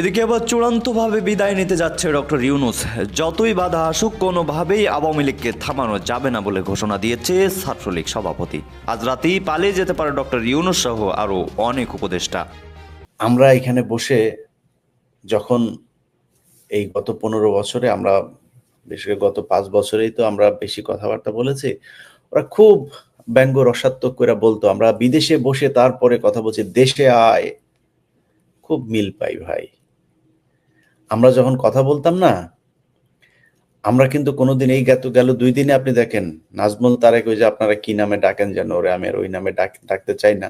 এদিকে এবার চূড়ান্তভাবে বিদায় নিতে যাচ্ছে ডক্টর ইউনুস। যতই বাধা আসুক, কোনোভাবেই আওয়ামী লীগকে থামানো যাবে না বলে ঘোষণা দিয়েছে ছাত্রলীগ সভাপতি। আজ রাতেই পালিয়ে যেতে পারে ডক্টর ইউনুস সহ আরও অনেক উপদেষ্টা। আমরা এখানে বসে যখন এই গত পনেরো বছরে আমরা, বিশেষ করে গত পাঁচ বছরেই তো আমরা বেশি কথাবার্তা বলেছি, ওরা খুব ব্যঙ্গ রসাত্মক করে বলতো, আমরা বিদেশে বসে তারপরে কথা বলছি, দেশে আয়। খুব মিল পাই ভাই। আমরা যখন কথা বলতাম না, আমরা কিন্তু কোনোদিন এই গেত গেল, দুই দিনে আপনি দেখেন, নাজমুল তারেক ওই যে আপনারা কি নামে ডাকেন যেন ওরে, আমি ওই নামে ডাক, ডাকতে চাই না।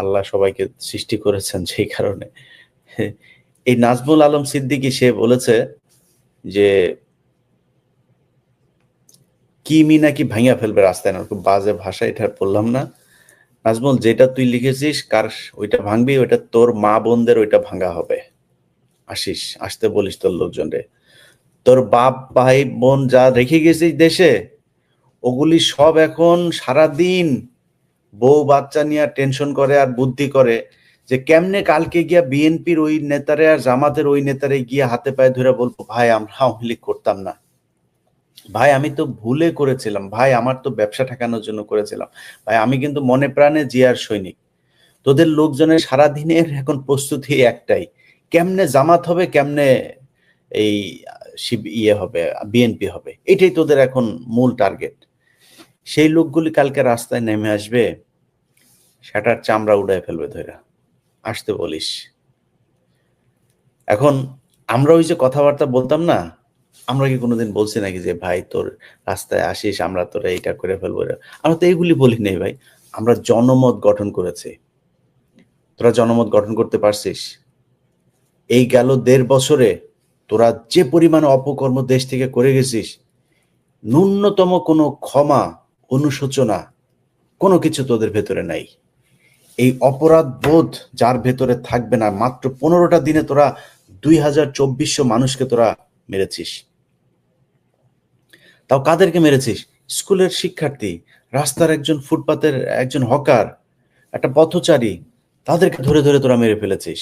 আল্লাহ সবাইকে সৃষ্টি করেছেন সেই কারণে। এই নাজমুল আলম সিদ্দিকী, সে বলেছে যে, কি মি নাকি ভাঙিয়া ফেলবে রাস্তায়? না, খুব বাজে ভাষা এটা বললাম না। নাজমুল, যেটা তুই লিখেছিস, কার ওইটা ভাঙবি, ওইটা তোর মা বোনদের ওইটা ভাঙা হবে। আসিস আসতে বলিস তোর লোকজনরে তোর বাপ, ভাই, বোন যা রেখে গেছিস দেশে, ওগুলি সব এখন সারাদিন বউ বাচ্চা নিয়ে টেনশন করে আর বুদ্ধি করে যে কেমনে কালকে গিয়া বিএনপির ওই নেতারে আর জামাতের ওই নেতারে গিয়ে হাতে পায়ে ধরে বলব, ভাই, আমরা আওয়ামী লীগ করতাম না। ভাই, আমি তো ভুলে করেছিলাম। ভাই, আমার তো ব্যবসা ঠেকানোর জন্য করেছিলাম। ভাই, আমি কিন্তু মনে প্রাণে জিয়ার সৈনিক। তোদের লোকজনের সারাদিনের এখন প্রস্তুতি একটাই কেমনে জামাত হবে, কেমনে এই শিব ইয়ে হবে, বিএনপি হবে, এটাই তোদের এখন মূল টার্গেট সেই লোকগুলি কালকে রাস্তায় নেমে আসবে, সেটার চামড়া উড়ায় ফেলবে ধরে আসতে বলিস। এখন আমরা ওই যে কথাবার্তা বলতাম না, আমরা কি কোনোদিন বলছি নাকি যে, ভাই, তোর রাস্তায় আসিস, আমরা তোরা এইটা করে ফেলব আমরা তো এইগুলি বলি নেই ভাই। আমরা জনমত গঠন করেছি। তোরা জনমত গঠন করতে পারছিস? এই গেল দেড় বছরে তোরা যে পরিমাণে অপকর্ম দেশ থেকে করে গেছিস, ন্যূনতম কোনো ক্ষমা, অনুশোচনা, কোনো কিছু তোদের ভেতরে নাই। এই অপরাধ বোধ যার ভেতরে থাকবে না, মাত্র পনেরোটা দিনে তোরা দুই হাজার চব্বিশশো মানুষকে তোরা মেরেছিস। তাও কাদেরকে মেরেছিস? স্কুলের শিক্ষার্থী, রাস্তার একজন ফুটপাতের একজন হকার, একটা পথচারী, তাদেরকে ধরে ধরে তোরা মেরে ফেলেছিস।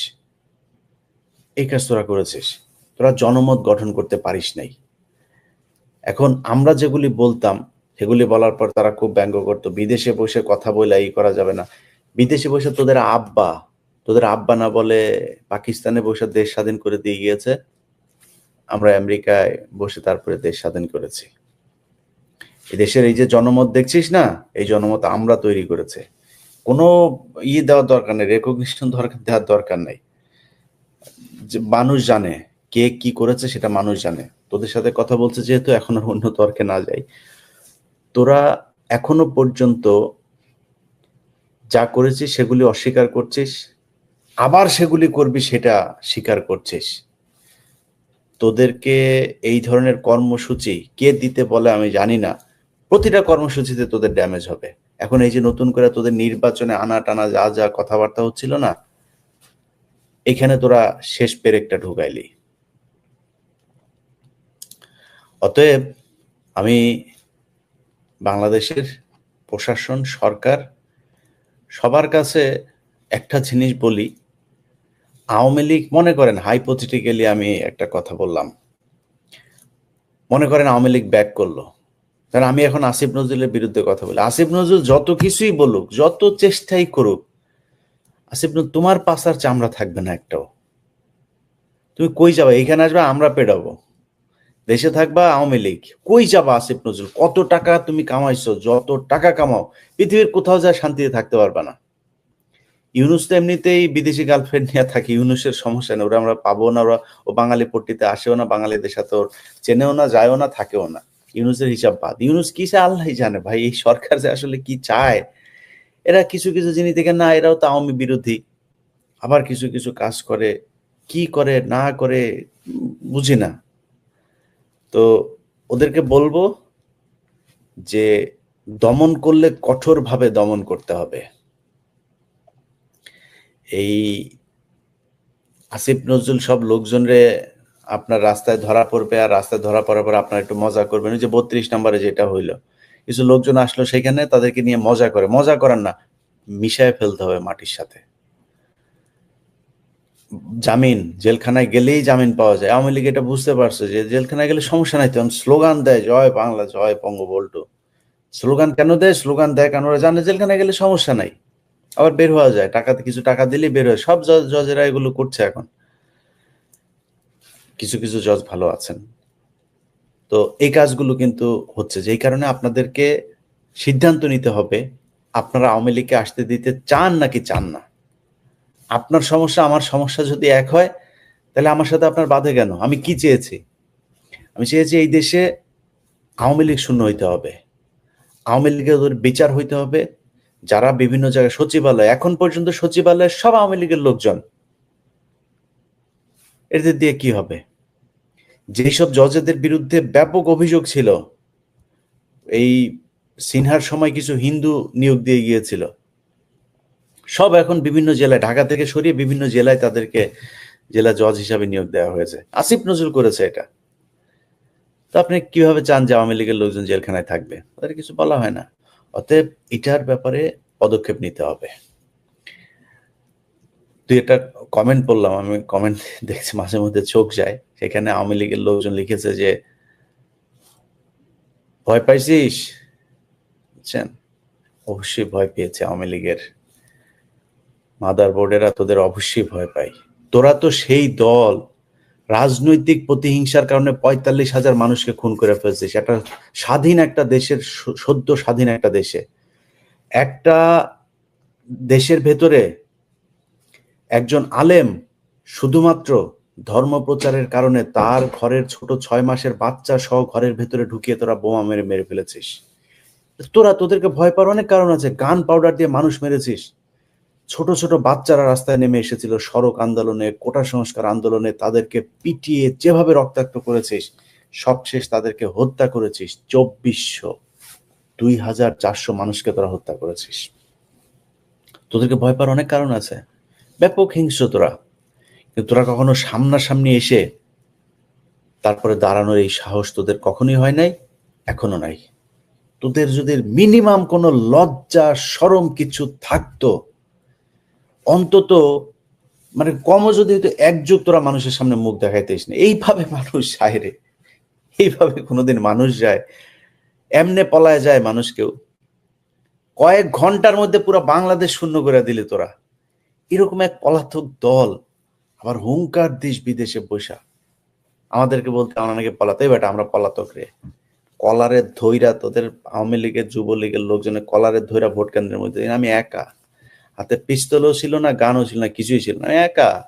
এই কাজ তোরা করেছিস। তোরা জনমত গঠন করতে পারিস নাই। এখন আমরা যেগুলি বলতাম, সেগুলি বলার পর তারা খুব ব্যঙ্গ করতো। বিদেশে বসে কথা বলে এই করা যাবে না। বিদেশে বসে তোদের আব্বা তোদের আব্বা না বলে পাকিস্তানে বসে দেশ স্বাধীন করে দিয়ে গিয়েছে। আমরা আমেরিকায় বসে তারপরে দেশ স্বাধীন করেছি। দেশের এই যে জনমত দেখছিস না, এই জনমত আমরা তৈরি করেছে। কোনো ইয়ে দেওয়ার দরকার নেই রেকগনিশন দরকার দেওয়ার দরকার নেই। মানুষ জানে, কে কি করেছে সেটা মানুষ জানে। তোদের সাথে কথা বলছে যেহেতু এখন আর অন্য তর্কে না যাই। তোরা এখনও পর্যন্ত যা করেছিস সেগুলি অস্বীকার করছিস, আবার সেগুলি করবি সেটা স্বীকার করছিস। তোদেরকে এই ধরনের কর্মসূচি কে দিতে বলে আমি জানি না। প্রতিটা কর্মসূচিতে তোদের ড্যামেজ হবে। এখন এই যে নতুন করে তোদের নির্বাচনে আনা টানা যা যা কথাবার্তা হচ্ছিল না এখানে তোরা শেষ পেরেকটা ঢুকাইলি। অতএব আমি বাংলাদেশের প্রশাসন, সরকার, সবার কাছে একটা জিনিস বলি। আওয়ামী লীগ, মনে করেন হাইপোথেটিক্যালি আমি একটা কথা বললাম। মনে করেন আওয়ামী লীগ ব্যাক করল। কারণ আমি এখন আসিফ নজরুলের বিরুদ্ধে কথা বলি। আসিফ নজরুল যত কিছুই বলুক, যত চেষ্টাই করুক আসিফ তোমার পাশার চামড়া থাকবে না একটাও। তুমি কই যাবা? এখানে আসবে, আমরা পেডাবো। দেশে থাকবা, আওয়ামী লীগ। কই যাবা আসিফ নজরুল? কত টাকা তুমি কামাইছো, যত টাকা কামাও, পৃথিবীর কোথাও যা শান্তিতে থাকতে পারবা না। ইউনুস তো এমনিতেই বিদেশি গার্লফ্রেন্ড নিয়ে থাকে, ইউনুসের সমস্যা নেই, ওরা আমরা পাবো না, ওরা, ও বাঙালি পট্টিতে আসেও না, বাঙালিদের সাথে ওর চেনেও না, যায়ও না, থাকেও না। ইউনুসের হিসাব বাদ। ইউনুস কি চায় আল্লাহ জানে ভাই, এই সরকার যে আসলে কি চায়? এরা কিছু কিছু জিনিস থেকে না, এরাও তো আওয়ামী বিরোধী। আবার কিছু কিছু কাজ করে, কি করে, না করে, বুঝি না। তো ওদেরকে বলব যে, দমন করলে কঠোরভাবে দমন করতে হবে। এই আসিফ নজরুল সব লোকজনরে আপনার রাস্তায় ধরা পড়বে, আর রাস্তায় ধরা পড়ার পর আপনার একটু মজা করবেন। ওই যে বত্রিশ নম্বরে যেটা হইল কিছু লোকজন আসলো সেখানে তাদেরকে নিয়ে মজা করে। মজা করার না, মিশায় ফেলতে হবে মাটির সাথে। জামিন, জেলখানায় গেলেই জামিন পাওয়া যায়। আওয়ামী লীগ এটা বুঝতে পারছে যে জেলখানায় গেলে সমস্যা নাই। তখন স্লোগান দেয়, জয় বাংলা, জয় বঙ্গবল্টু স্লোগান কেন দেয়? স্লোগান দেয় কেন ওরা জানে জেলখানায় গেলে সমস্যা নাই। আবার বের হওয়া যায়। টাকাতে কিছু টাকা দিলেই বের হয়। সব জজ জজেরা এগুলো করছে এখন। কিছু কিছু জজ ভালো আছেন। তো এই কাজগুলো কিন্তু হচ্ছে যেই কারণে আপনাদেরকে সিদ্ধান্ত নিতে হবে, আপনারা আওয়ামী লীগকে আসতে দিতে চান নাকি চান না? আপনার সমস্যা, আমার সমস্যা যদি এক হয়, তাহলে আমার সাথে আপনার বাধে কেন? আমি কি চেয়েছি? আমি চেয়েছি এই দেশে আওয়ামী লীগ শূন্য হইতে হবে। আওয়ামী লীগের ওদের বিচার হইতে হবে। যারা বিভিন্ন জায়গায় সচিবালয়, এখন পর্যন্ত সচিবালয়ের সব আওয়ামী লীগের লোকজন, এদের দিয়ে কি হবে? যেসব জজেদের বিরুদ্ধে ব্যাপক অভিযোগ ছিল, এই সিনহার সময় কিছু হিন্দু নিয়োগ দিয়ে গিয়েছিল। সব এখন বিভিন্ন জেলায়, ঢাকা থেকে সরিয়ে বিভিন্ন জেলায় তাদেরকে জেলা জজ হিসাবে নিয়োগ দেওয়া হয়েছে। আসিফ নজরুল করেছে এটা। তো আপনি কীভাবে চান যে আওয়ামী লীগের লোকজন জেলখানায় থাকবে? তাদের কিছু বলা হয় না। অতএব এটার ব্যাপারে পদক্ষেপ নিতে হবে। তুই একটা কমেন্ট পড়লাম, আমি কমেন্ট দেখছি মাঝে মধ্যে চোখ যায়। সেখানে আওয়ামী লীগের লোকজন লিখেছে যে, ভয় পাইছিস? বুঝছেন? অবশ্যই ভয় পেয়েছে আওয়ামী লীগের মাদার বোর্ডেরা তোদের অবশ্যই ভয় পাই তোরা তো সেই দল, রাজনৈতিক প্রতিহিংসার কারণে পঁয়তাল্লিশ হাজার মানুষকে খুন করে ফেলছিস। একটা স্বাধীন একটা দেশের সদ্য স্বাধীন একটা দেশে। একটা দেশের ভেতরে একজন আলেম শুধুমাত্র ধর্ম প্রচারের কারণে তার ঘরের ছোট ছয় মাসের বাচ্চা সহ ঘরের ভেতরে ঢুকিয়ে তোরা বোমা মেরে মেরে ফেলেছিস। তোরা তোদেরকে ভয় পাওয়ার অনেক কারণ আছে। গান পাউডার দিয়ে মানুষ মেরেছিস। ছোট ছোট বাচ্চারা রাস্তায় নেমে এসেছিল সড়ক আন্দোলনে, কোটা সংস্কার আন্দোলনে। তাদেরকে পিটিয়ে যেভাবে রক্তাক্ত করেছিস, সবশেষ তাদেরকে হত্যা করেছিস। চব্বিশশো, দুই হাজার চারশো মানুষকে তোরা হত্যা করেছিস। তোদেরকে ভয় পাওয়ার অনেক কারণ আছে। ব্যাপক হিংস্র তোরা। কিন্তু তোরা কখনো সামনাসামনি এসে তারপরে দাঁড়ানোর এই সাহস তোদের কখনোই হয় নাই, এখনও নাই। তোদের যদি মিনিমাম কোনো লজ্জা, সরম কিছু থাকতো, অন্তত মানে কমও যদি হয়তো এক যুগ তোরা মানুষের সামনে মুখ দেখাইতেস না। এইভাবে মানুষ যায় রে। এইভাবে কোনোদিন মানুষ যায়, এমনে পলায় যায় মানুষ কেউ কয়েক ঘণ্টার মধ্যে পুরো বাংলাদেশ শূন্য করে দিলে তোরা। এরকম এক পলাতক দল আবার হুঙ্কার দেশ বিদেশে বসা। আমাদেরকে বলতে আমরা নাকি পলাতে বেটা আমরা পলাতক রে। কলারের ধৈরা তোদের আওয়ামী লীগের, যুবলীগের লোকজনের কলারের ধৈরা ভোট কেন্দ্রের মধ্যে। আমি একা। হাতে পিস্তলও ছিল না, গানও ছিল না, কিছুই ছিল না। আমি একা।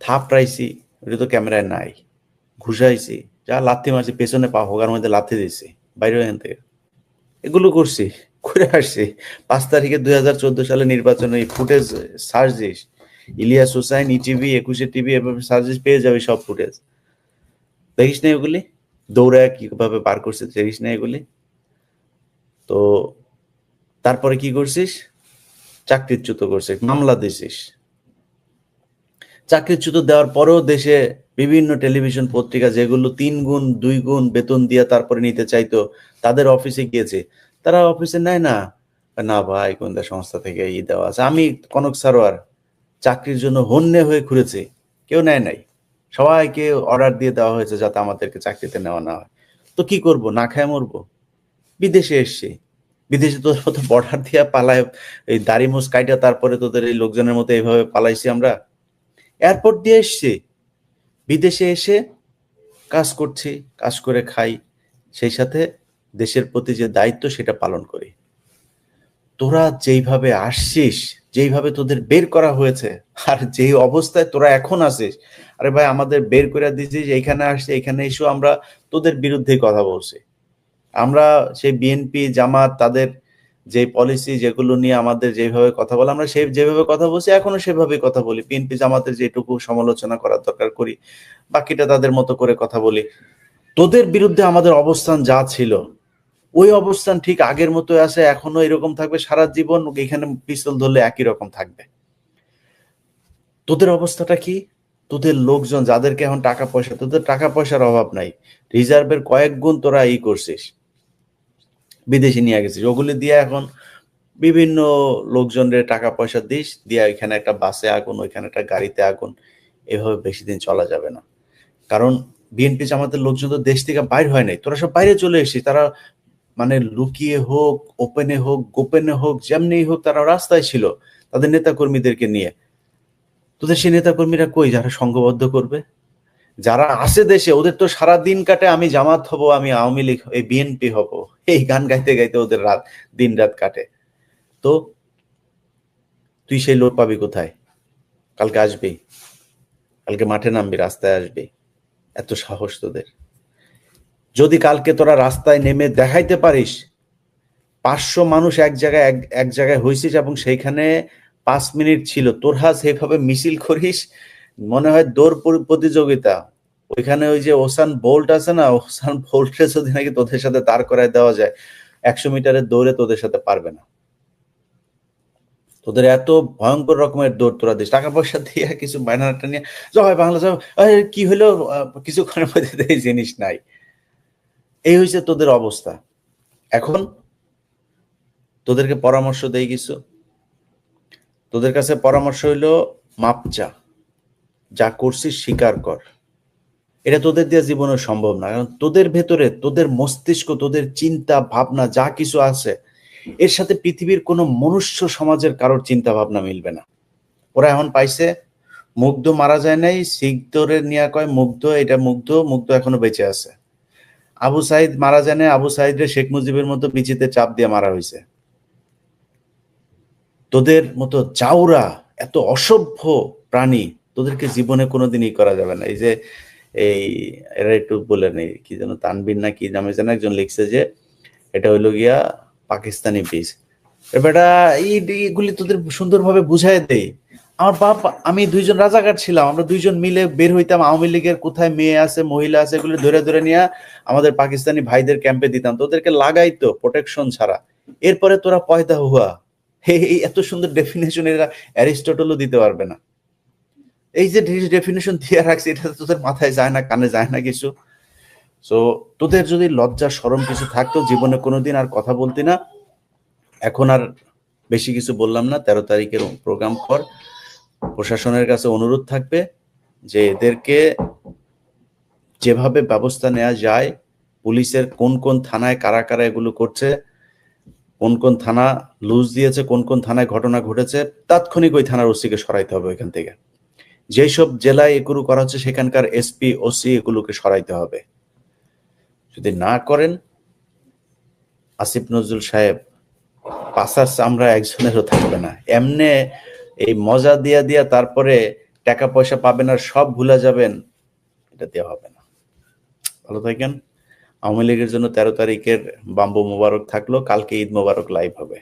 থাপড়াইছি ওটা তো ক্যামেরায় নাই। ঘুষাইছি, যা লাথি মারছি, পেছনে পা, হোগার মধ্যে লাথি দিয়েছি, বাইরে এখান থেকে। এগুলো করছি। করে আসছি। পাঁচ তারিখে দুই হাজার চোদ্দ সালে নির্বাচনে footage search this Ilias Hussain, ETV, একুশে টিভি, এভাবে সার্চ পেয়ে যাবে সব ফুটেজ। দেখিস না এগুলি? দৌড়ায় কীভাবে বার করছে, দেখিস না এগুলি? তো তারপরে কি করছিস? চাকরিচ্যুত করছিস, মামলা দিছিস। চাকরিচ্যুত দেওয়ার পরেও দেশে বিভিন্ন টেলিভিশন পত্রিকা যেগুলো তিন গুণ, দুই গুণ বেতন দিয়ে তারপরে নিতে চাইতো, তাদের অফিসে গিয়েছে। তারা অফিসে নেয় না। না ভাই, গোয়েন্দা সংস্থা থেকে ই দেওয়া আছে। আমি কনক সারোয়ার চাকরির জন্য হন্যে হয়ে ঘুরেছি। কেউ নেয় নাই। সবাইকে অর্ডার দিয়ে দেওয়া হয়েছে যাতে আমাদেরকে চাকরিতে নেওয়া না হয়। তো কি করব? না খায় মরবো? বিদেশে এসছি। বিদেশে মতো বর্ডার দিয়ে পালায়, এই দাড়ি মুস কাইটা তারপরে তোদের এই লোকজনের মতো এইভাবে পালাইছি আমরা। এয়ারপোর্ট দিয়ে এসছি। বিদেশে এসে কাজ করছি, কাজ করে খাই। সেই সাথে দেশের প্রতি যে দায়িত্ব সেটা পালন করি। তোরা যেইভাবে আসছিস, যেইভাবে তোদের বের করা হয়েছে, আর যেই অবস্থায় তোরা এখন আসিস আরে ভাই আমাদের বের করে দিছিস, এইখানে আসছে এখানে এসেও আমরা তোদের বিরুদ্ধে কথা বলছি। আমরা সেই বিএনপি, জামাত, তাদের যে পলিসি যেগুলো নিয়ে আমাদের যেভাবে কথা বলে, আমরা সেই যেভাবে কথা বলছি, এখনও সেভাবে কথা বলি। বিএনপি, জামাতের যেটুকু সমালোচনা করার দরকার করি, বাকিটা তাদের মতো করে কথা বলি। তোদের বিরুদ্ধে আমাদের অবস্থান যা ছিল ওই অবস্থান ঠিক আগের মতো আছে, এখনও এরকম থাকবে, সারা জীবন এখানে পিস্তল ধরলে একই রকম থাকবে। তোদের অবস্থাটা কি? তোদের লোকজন যাদেরকে এখন টাকা পয়সা, তোদের টাকা পয়সার অভাব নাই। রিজার্ভের কয়েক গুণ তোরা ই করছিস। বিদেশে নিয়ে গেছিস। ওগুলি দিয়ে এখন বিভিন্ন লোকজনের টাকা পয়সা দিস, দিয়ে এখানে একটা বাসে আগুন, ওইখানে একটা গাড়িতে আগুন, এভাবে বেশি দিন চলা যাবে না। কারণ বিএনপি জামাতের লোকজন তো দেশ থেকে বাইর হয় নাই। তোরা সব বাইরে চলে এসেছিস। তারা মানে লুকিয়ে হোক ওপেনে হোক, গোপেনে হোক, যেমনি হোক তারা রাস্তায় ছিল, তাদের নেতা কর্মীদেরকে নিয়ে। তোদের সেই নেতা কর্মীরা কই? যারা সংঘবদ্ধ করবে? যারা আসে দেশে, ওদের তো সারা দিন কাটে আমি জামাত হব, আমি আওয়ামী লীগ, এই বিএনপি হব। এই গান গাইতে গাইতে ওদের রাত, দিন রাত কাটে। তো তুই সেই লোক পাবি কোথায়? কালকে আসবি। কালকে মাঠে নামবি, রাস্তায় আসবি। এত সাহস তোদের। যদি কালকে তোরা রাস্তায় নেমে দেখাইতে পারিস, পাঁচশো মানুষ এক জায়গায়, এক এক জায়গায় হয়েছিস এবং সেইখানে পাঁচ মিনিট ছিল, তোর তোরা সেইভাবে মিছিল করিস? মনে হয় দৌড় প্রতিযোগিতা। ওইখানে ওই যে ওসান বোল্ট আছে না, ওসান বোল্টে যদি নাকি তোদের সাথে দাঁড় করায় দেওয়া যায়, একশো মিটারের দৌড়ে তোদের সাথে পারবে না। তোদের এত ভয়ঙ্কর রকমের দৌড় তোরা দিস। টাকা পয়সা দিয়ে কিছু ব্যানারটা নিয়ে জয় বাংলা জয় কি হলো? কিছুক্ষণের মধ্যে জিনিস নাই। এই হয়েছে তোদের অবস্থা। এখন তোদেরকে পরামর্শ দেই কিছু। তোদের কাছে পরামর্শ হইল, মাপ চা। যা করছিস স্বীকার কর। এটা তোদের দিয়ে জীবনে সম্ভব না। কারণ তোদের ভেতরে, তোদের মস্তিষ্ক, তোদের চিন্তা, ভাবনা, যা কিছু আছে, এর সাথে পৃথিবীর কোনো মনুষ্য সমাজের কারোর চিন্তা ভাবনা মিলবে না। ওরা এখন পাইছে, মুগ্ধ মারা যায় নাই, সিগদরের নিয়ে কয় মুগ্ধ, এটা মুগ্ধ মুগ্ধ এখনও বেঁচে আছে। আবু সাইদ মারা যায় না আবু সাইদরে শেখ মুজিবের মতো বিচিতে চাপ দিয়ে মারা হয়েছে। তোদের মতো চাউরা এত অসভ্য প্রাণী তোদেরকে জীবনে কোনোদিনই করা যাবে না। এই যে, এই, এরা একটু বলে নেই, কি যেন তানবির না কি নামে যেন একজন লিখছে যে, এটা হইল গিয়া পাকিস্তানি বীজ বেটা, এই এগুলি তোদের সুন্দরভাবে বুঝাই দেই আমার বাপ, আমি দুইজন রাজাকার ছিলাম, আমরা দুইজন মিলে বের হইতাম, আওয়ামী লীগের কোথায় মেয়ে আছে, মহিলা আছে, এগুলো ধরে ধরে নিয়ে আমাদের পাকিস্তানি ভাইদের ক্যাম্পে দিতাম। তোদেরকে লাগাইতো প্রোটেকশন ছাড়া। এরপরে তোরা পয়দা হুয়া। এই এত সুন্দর ডেফিনেশন এরা অ্যারিস্টটলও দিতে পারবে না। এই যে ডেফিনেশন দিয়ে রাখছি, এটা তো তোদের মাথায় যায় না, কানে যায় না কিছু। সো তোদের যদি লজ্জা সরম কিছু থাকতো, জীবনে কোনোদিন আর কথা বলতি না। এখন আর বেশি কিছু বললাম না। তেরো তারিখের প্রোগ্রাম পর প্রশাসনের কাছে অনুরোধ থাকবে যে এদেরকে যেভাবে ব্যবস্থা নেওয়া যায়, পুলিশের কোন কোন থানায় কারা কারা এগুলো করছে, কোন কোন থানা লুজ দিয়েছে, কোন কোন থানায় ঘটনা ঘটেছে, তাৎক্ষণিক ওই থানার ওসিকে সরাইতে হবে ওইখান থেকে। যেসব জেলায় এগুলো করা হচ্ছে সেখানকার এসপি, ওসি এগুলোকে সরাইতে হবে। যদি না করেন, আসিফ নজরুল সাহেব পাশার চামড়া একজনেরও থাকবে না। এমনে এই মজা দিয়া দিয়া তারপরে টাকা পয়সা পাবেন আর সব ভুলা যাবেন, এটা দেওয়া হবে না। ভালো থাকেন। আওয়ামী লীগের জন্য তেরো তারিখের বাম্বু মোবারক থাকল, কালকে ঈদ মোবারক লাইভ হবে।